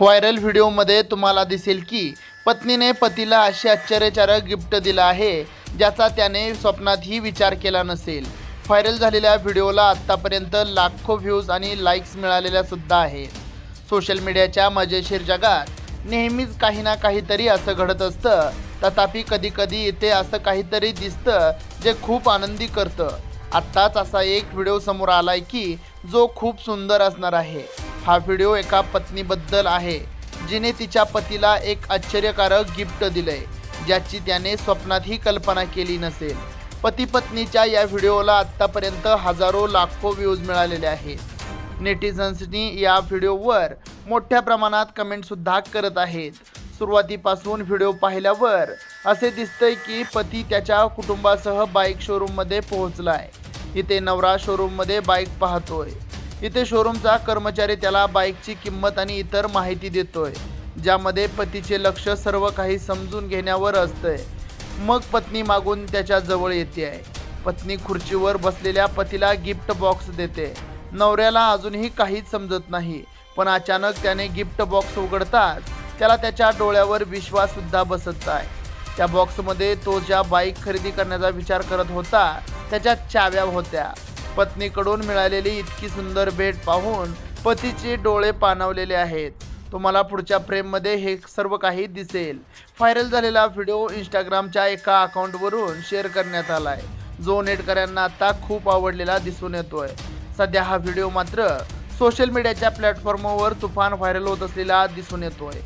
Viral व्हिडिओमध्ये तुम्हाला दिसेल की पत्नीने पतीला असे आश्चर्यकारक गिफ्ट दिलं आहे ज्याचा त्याने स्वप्नातही विचार केला नसेल. व्हायरल झालेल्या व्हिडिओला आत्तापर्यंत लाखो व्ह्यूज आणि लाईक्स मिळालेल्या सुद्धा आहेत सोशल मीडियाच्या मजेशीर जगात नेहमीच काही ना काहीतरी असं घडत असतं. तथापि कधीकधी इथे असं काहीतरी दिसतं जे खूप आनंदी करतं. आत्ताच असा एक व्हिडिओ समोर आलाय की जो खूप सुंदर असणार आहे. हा व्हिडिओ एका पत्नीबद्दल आहे जिने तिच्या पतीला एक आश्चर्यकारक गिफ्ट दिलंय ज्याची त्याने स्वप्नातही कल्पना केली नसेल. पती पत्नीच्या या व्हिडिओला आत्तापर्यंत हजारो लाखो व्ह्यूज मिळालेले आहेत. नेटिझन्सनी या व्हिडिओवर मोठ्या प्रमाणात कमेंटसुद्धा करत आहेत. सुरुवातीपासून व्हिडिओ पाहिल्यावर असे दिसतंय की पती त्याच्या कुटुंबासह बाईक शोरूममध्ये पोहोचलाय. इथे नवरा शोरूममध्ये बाईक पाहतोय. इथे शोरूमचा कर्मचारी त्याला बाईकची किंमत आणि इतर माहिती देतोय ज्यामध्ये पतीचे लक्ष सर्व काही समजून घेण्यावर असतंय. मग पत्नी मागून त्याच्याजवळ येते. आहे पत्नी खुर्चीवर बसलेल्या पतीला गिफ्ट बॉक्स देते. नवऱ्याला अजूनही काहीच समजत नाही पण अचानक त्याने गिफ्ट बॉक्स उघडताच त्याला त्याच्या डोळ्यावर विश्वास सुद्धा बसत आहे त्या बॉक्समध्ये तो ज्या बाईक खरेदी करण्याचा विचार करत होता त्याच्या चाव्या होत्या. पत्नीकडून मिळालेली इतकी सुंदर भेट पाहून पतीचे डोळे पाणावलेले आहेत. तुम्हाला पुढच्या फ्रेममध्ये हे सर्व काही दिसेल. व्हायरल झालेला व्हिडिओ इंस्टाग्रामच्या एका अकाउंटवरून शेअर करण्यात आला आहे जो नेटकऱ्यांना आता खूप आवडलेला दिसून येतोय. सध्या हा व्हिडिओ मात्र सोशल मीडियाच्या प्लॅटफॉर्मवर तुफान व्हायरल होत असलेला दिसून येतोय.